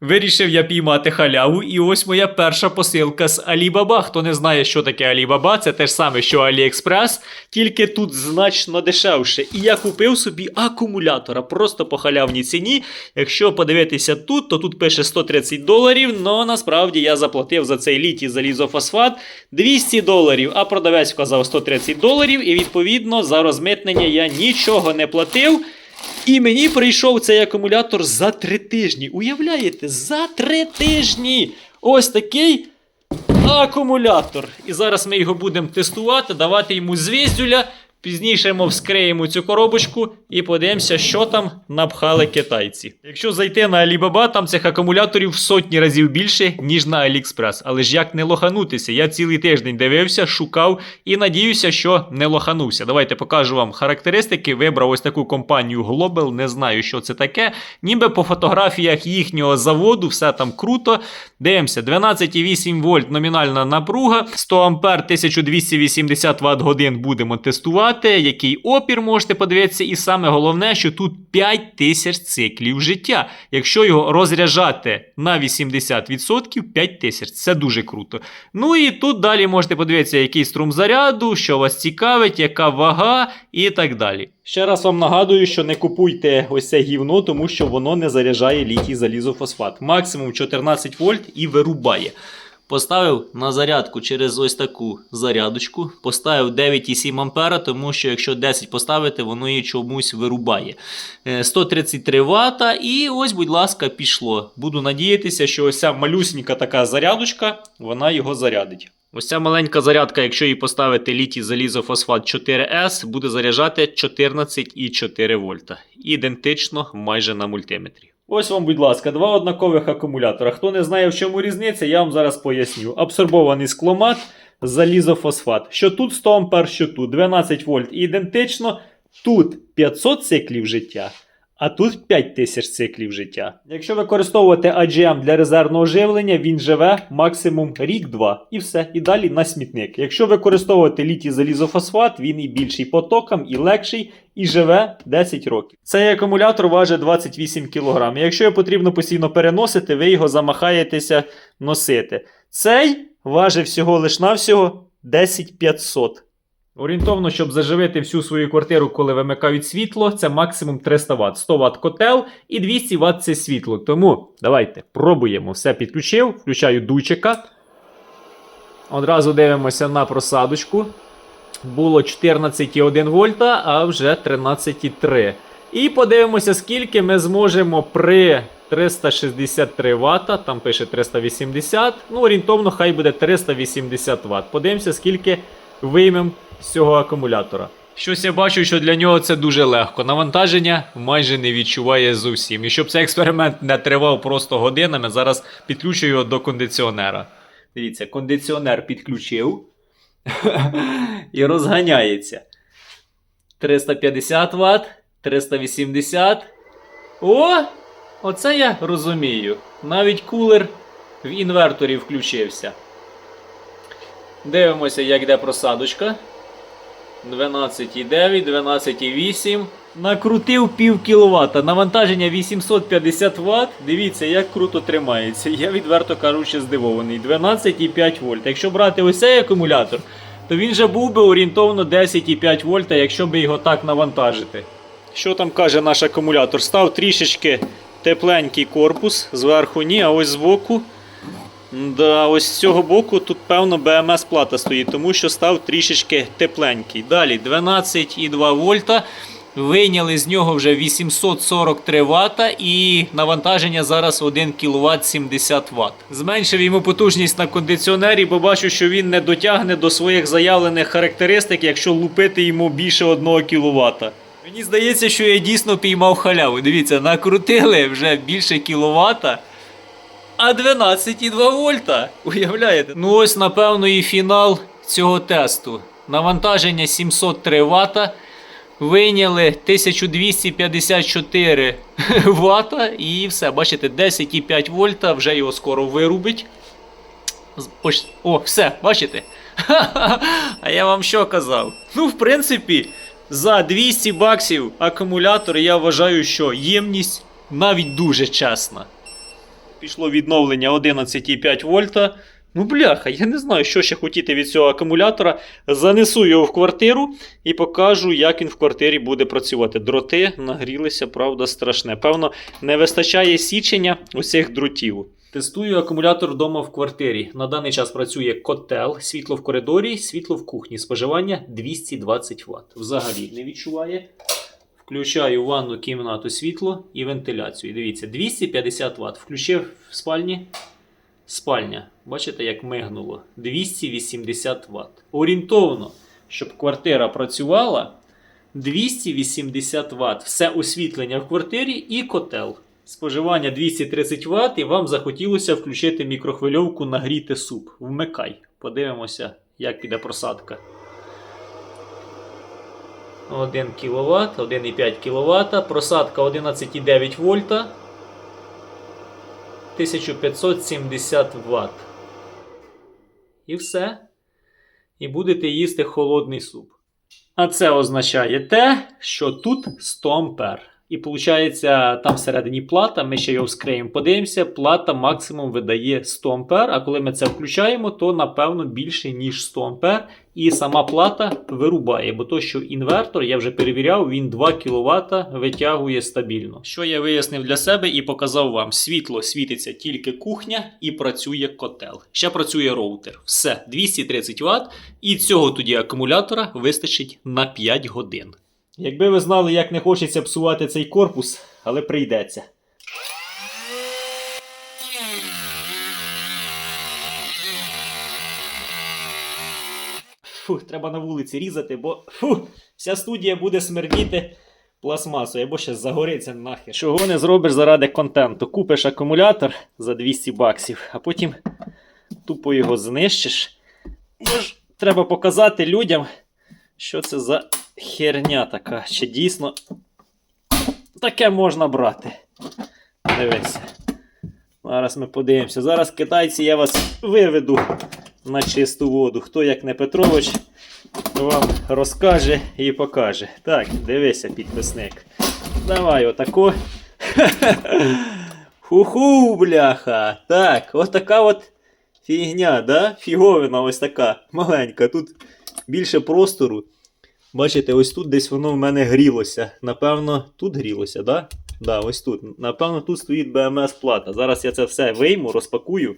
Вирішив я піймати халяву, і ось моя перша посилка з Alibaba. Хто не знає, що таке Alibaba, це те ж саме, що AliExpress, тільки тут значно дешевше. І я купив собі акумулятора просто по халявній ціні. Якщо подивитися тут, то тут пише 130 доларів, але насправді я заплатив за цей літій залізофосфат 200 доларів, а продавець вказав 130 доларів, і відповідно за розмитнення я нічого не платив. І мені прийшов цей акумулятор за три тижні. Уявляєте, за три тижні! Ось такий акумулятор. І зараз ми його будемо тестувати, давати йому звіздюля. Пізніше ми вскриємо цю коробочку і подивимося, що там напхали китайці. Якщо зайти на Alibaba, там цих акумуляторів в сотні разів більше, ніж на AliExpress. Але ж як не лоханутися? Я цілий тиждень дивився, шукав і надіюся, що не лоханувся. Давайте покажу вам характеристики. Вибрав ось таку компанію Global, не знаю, що це таке. Ніби по фотографіях їхнього заводу, все там круто. Дивимося, 12,8 вольт номінальна напруга, 100 ампер, 1280 Вт годин будемо тестувати. Який опір можете подивитися, і саме головне, що тут 5000 циклів життя. Якщо його розряджати на 80%, 5000. Це дуже круто. Ну і тут далі можете подивитися, який струм заряду, що вас цікавить, яка вага і так далі. Ще раз вам нагадую, що не купуйте ось це гівно, тому що воно не заряджає літій залізофосфат. Максимум 14 вольт і вирубає. Поставив на зарядку через ось таку зарядочку. Поставив 9,7 ампера, тому що якщо 10 поставити, воно її чомусь вирубає. Е, 133 Вт. І ось, будь ласка, пішло. Буду надіятися, що ось ця малюсенька така зарядочка, вона його зарядить. Ось ця маленька зарядка, якщо її поставити літій залізофосфат 4С, буде заряджати 14,4 вольта. Ідентично майже на мультиметрі. Ось вам, будь ласка, два однакових акумулятора. Хто не знає, в чому різниця, я вам зараз поясню. Абсорбований скломат, залізофосфат. Що тут 100 ампер, що тут 12 вольт. Ідентично. Тут 500 циклів життя, а тут 5000 циклів життя. Якщо використовувати AGM для резервного живлення, він живе максимум рік-два і все. І далі на смітник. Якщо використовувати літій залізофосфат, він і більший потоком, і легший, і живе 10 років. Цей акумулятор важить 28 кг. Якщо його потрібно постійно переносити, ви його замахаєтеся носити. Цей важить всього лиш навсього 10500. Орієнтовно, щоб заживити всю свою квартиру, коли вимикають світло, це максимум 300 Вт. 100 Вт котел і 200 Вт це світло. Тому давайте пробуємо. Все підключив, включаю дучика. Одразу дивимося на просадочку. Було 14,1 вольта, а вже 13,3. І подивимося, скільки ми зможемо при 363 Вт, там пише 380. Ну, орієнтовно, хай буде 380 Вт. Подивимося, скільки виймемо з цього акумулятора. Щось я бачу, що для нього це дуже легко. Навантаження майже не відчуває зовсім. І щоб цей експеримент не тривав просто годинами, зараз підключу його до кондиціонера. Дивіться, кондиціонер підключив і розганяється. 350 Вт, 380. О! Оце я розумію. Навіть кулер в інверторі включився. Дивимося, як йде просадочка. 12,9, 12,8. Накрутив пів кіловата. Навантаження 850 Вт. Дивіться, як круто тримається. Я відверто кажучи, здивований. 12,5 вольт. Якщо брати ось цей акумулятор, то він же був би орієнтовно 10,5 вольта, якщо би його так навантажити. Що там каже наш акумулятор? Став трішечки тепленький корпус, зверху ні, а ось збоку. Да, ось з цього боку тут, певно, БМС плата стоїть, тому що став трішечки тепленький. Далі 12,2 вольта. Вийняли з нього вже 843 Вт і навантаження зараз 1 кВт 70 Вт. Зменшив йому потужність на кондиціонері, бо бачу, що він не дотягне до своїх заявлених характеристик, якщо лупити йому більше 1 кВт. Мені здається, що я дійсно піймав халяву. Дивіться, накрутили вже більше кіловата. А 12,2 вольта. Уявляєте? Ну ось, напевно, і фінал цього тесту. Навантаження 703 Вт. Вийняли 1254 Вт. І все, бачите, 10,5 вольта, вже його скоро вирубить. О, все, бачите? А я вам що казав? Ну, в принципі, за 200 баксів акумулятор я вважаю, що ємність навіть дуже чесна. Пішло відновлення 11,5 вольта. Ну, бляха, я не знаю, що ще хотіти від цього акумулятора. Занесу його в квартиру і покажу, як він в квартирі буде працювати. Дроти нагрілися, правда, страшне. Певно, не вистачає січення усіх дротів. Тестую акумулятор вдома в квартирі. На даний час працює котел, світло в коридорі, світло в кухні. Споживання 220 Вт. Взагалі не відчуває. Включаю ванну кімнату світло і вентиляцію. Дивіться, 250 Вт. Включив в спальні. Спальня. Бачите, як мигнуло. 280 Вт. Орієнтовно, щоб квартира працювала 280 Вт. Все освітлення в квартирі і котел. Споживання 230 Вт, і вам захотілося включити мікрохвильовку нагріти суп. Вмикай. Подивимося, як піде просадка. 1 кВт, 1,5 кВт, просадка 11,9 вольта. 1570 Вт. І все. І будете їсти холодний суп. А це означає те, що тут 100 ампер. І виходить, там всередині плата, ми ще його вскриємо, подивимося, плата максимум видає 100 ампер, а коли ми це включаємо, то напевно більше, ніж 100 ампер. І сама плата вирубає, бо то, що інвертор, я вже перевіряв, він 2 кВт витягує стабільно. Що я вияснив для себе і показав вам: світло світиться тільки кухня і працює котел. Ще працює роутер. Все, 230 Вт, і цього тоді акумулятора вистачить на 5 годин. Якби ви знали, як не хочеться псувати цей корпус, але прийдеться. Фу, треба на вулиці різати, бо фу, вся студія буде смердіти пластмасою, або ще загориться нахер. Чого не зробиш заради контенту? Купиш акумулятор за 200 баксів, а потім тупо його знищиш. Треба показати людям, що це за херня така. Чи дійсно таке можна брати. Дивися. Зараз ми подивимося. Зараз китайці я вас виведу на чисту воду. Хто як не Петрович вам розкаже і покаже. Так, дивися, підписник. Давай отако. Ху-ху, бляха. Так, ось така от фігня, да? Фіговина ось така маленька. Тут більше простору. Бачите, ось тут десь воно в мене грілося. Напевно, тут грілося, да? Да, ось тут. Напевно, тут стоїть BMS плата. Зараз я це все вийму, розпакую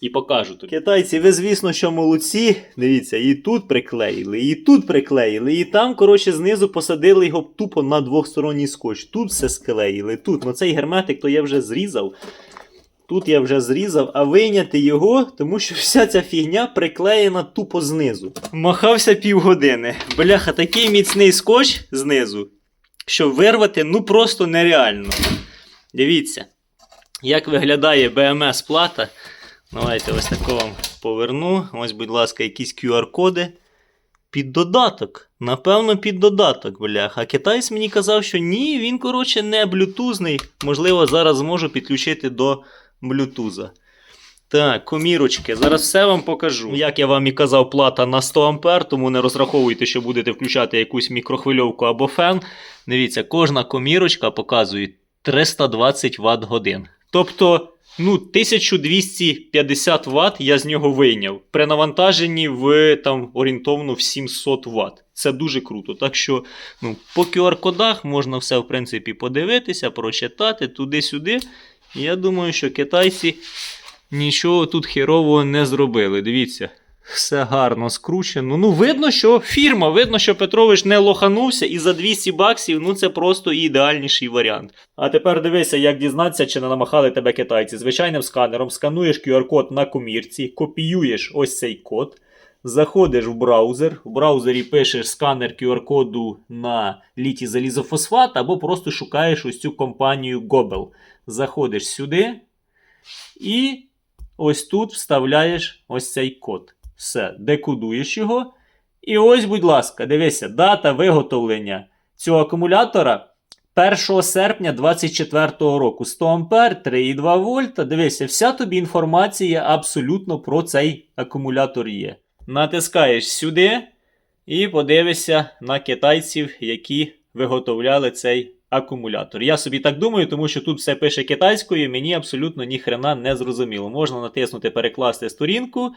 і покажу тобі. Китайці, ви, звісно, що молодці. Дивіться, і тут приклеїли, і тут приклеїли, і там, коротше, знизу посадили його тупо на двохсторонній скотч. Тут все склеїли. Тут. Ну цей герметик то я вже зрізав. Тут я вже зрізав, а вийняти його, тому що вся ця фігня приклеєна тупо знизу. Махався півгодини. Бляха, такий міцний скотч знизу, що вирвати ну просто нереально. Дивіться, як виглядає BMS плата. Давайте ось тако вам поверну. Ось, будь ласка, якісь QR-коди. Під додаток. Напевно, під додаток, бляха. А китайць мені казав, що ні, він, коротше, не блютузний. Можливо, зараз зможу підключити до блютуза. Так, комірочки, зараз все вам покажу. Як я вам і казав, плата на 100 А, тому не розраховуйте, що будете включати якусь мікрохвильовку або фен. Дивіться, кожна комірочка показує 320 Вт годин. Тобто, ну, 1250 Вт я з нього вийняв. При навантаженні в там орієнтовно в 700 Вт. Це дуже круто. Так що, ну, по QR-кодах можна все, в принципі, подивитися, прочитати туди-сюди. Я думаю, що китайці нічого тут херового не зробили. Дивіться, все гарно скручено. Ну, видно, що фірма, видно, що Петрович не лоханувся, і за 200 баксів ну це просто ідеальніший варіант. А тепер дивися, як дізнатися, чи не намахали тебе китайці. Звичайним сканером скануєш QR-код на комірці, копіюєш ось цей код. Заходиш в браузер, в браузері пишеш сканер QR-коду на літі залізофосфат, або просто шукаєш ось цю компанію Gobel. Заходиш сюди і ось тут вставляєш ось цей код. Все, декодуєш його. І ось, будь ласка, дивися, дата виготовлення цього акумулятора 1 серпня 2024 року. 100 ампер, 3,2 вольта. Дивися, вся тобі інформація абсолютно про цей акумулятор є. Натискаєш сюди і подивишся на китайців, які виготовляли цей акумулятор. Я собі так думаю, тому що тут все пише китайською, мені абсолютно ніхрена не зрозуміло. Можна натиснути перекласти сторінку.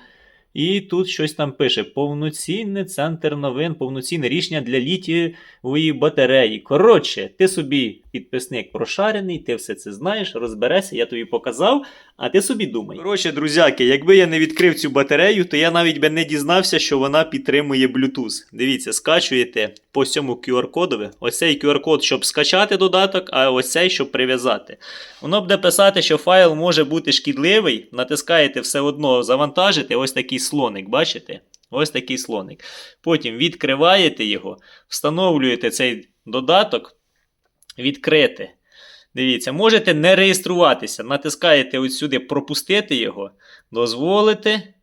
І тут щось там пише: повноцінний центр новин, повноцінне рішення для літієвої батареї. Коротше, ти собі підписник прошарений, ти все це знаєш, розберешся, я тобі показав, а ти собі думай. Коротше, друзяки, якби я не відкрив цю батарею, то я навіть би не дізнався, що вона підтримує Bluetooth. Дивіться, скачуєте по цьому QR-кодові. Ось цей QR-код, щоб скачати додаток, а ось цей, щоб прив'язати. Воно буде писати, що файл може бути шкідливий. Натискаєте все одно завантажити. Ось такий слоник, бачите? Ось такий слоник. Потім відкриваєте його, встановлюєте цей додаток, відкрити. Дивіться, можете не реєструватися. Натискаєте ось сюди пропустити його, дозволите.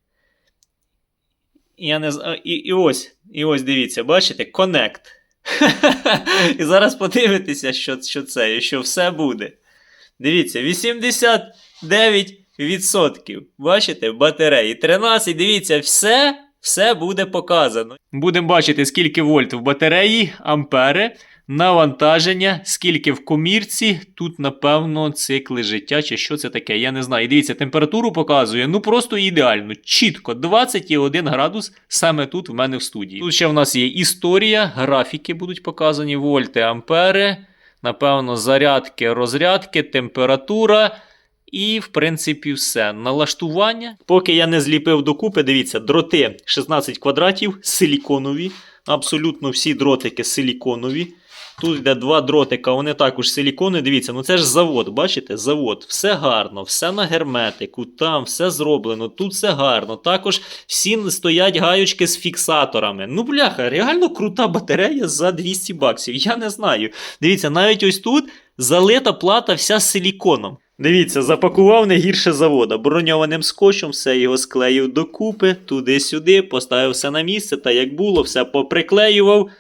Я не. І, і ось, і ось дивіться, бачите, Connect. І зараз подивитеся, що, що це, і що все буде. Дивіться, 89%. Бачите, батареї. 13, дивіться, все, все буде показано. Будемо бачити, скільки вольт в батареї, ампери, навантаження, скільки в комірці. Тут, напевно, цикли життя, чи що це таке, я не знаю. І дивіться, температуру показує, ну просто ідеально. Чітко, 21 градус саме тут в мене в студії. Тут ще в нас є історія, графіки будуть показані, вольти, ампери. Напевно, зарядки, розрядки, температура. І, в принципі, все. Налаштування. Поки я не зліпив докупи, дивіться, дроти 16 квадратів, силіконові. Абсолютно всі дротики силіконові. Тут йде два дротика, вони також силікони. Дивіться, ну це ж завод, бачите? Завод. Все гарно, все на герметику, там все зроблено, тут все гарно. Також всі стоять гаючки з фіксаторами. Ну, бляха, реально крута батарея за 200 баксів. Я не знаю. Дивіться, навіть ось тут залита плата вся силіконом. Дивіться, запакував не гірше завода. Броньованим скотчем все його склеїв докупи, туди-сюди, поставив все на місце, та як було, все поприклеював.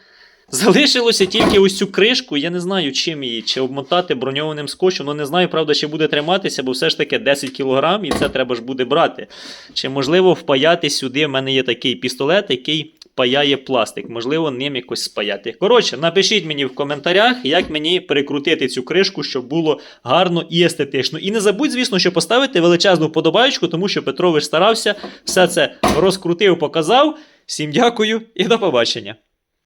Залишилося тільки ось цю кришку, я не знаю, чим її, чи обмотати броньованим скотчем. Ну не знаю, правда, чи буде триматися, бо все ж таки 10 кг і це треба ж буде брати. Чи можливо впаяти сюди? в мене є такий пістолет, який паяє пластик. Можливо, ним якось спаяти. Коротше, напишіть мені в коментарях, як мені перекрутити цю кришку, щоб було гарно і естетично. І не забудь, звісно, що поставити величезну вподобайку, тому що Петрович старався, все це розкрутив, показав. Всім дякую і до побачення.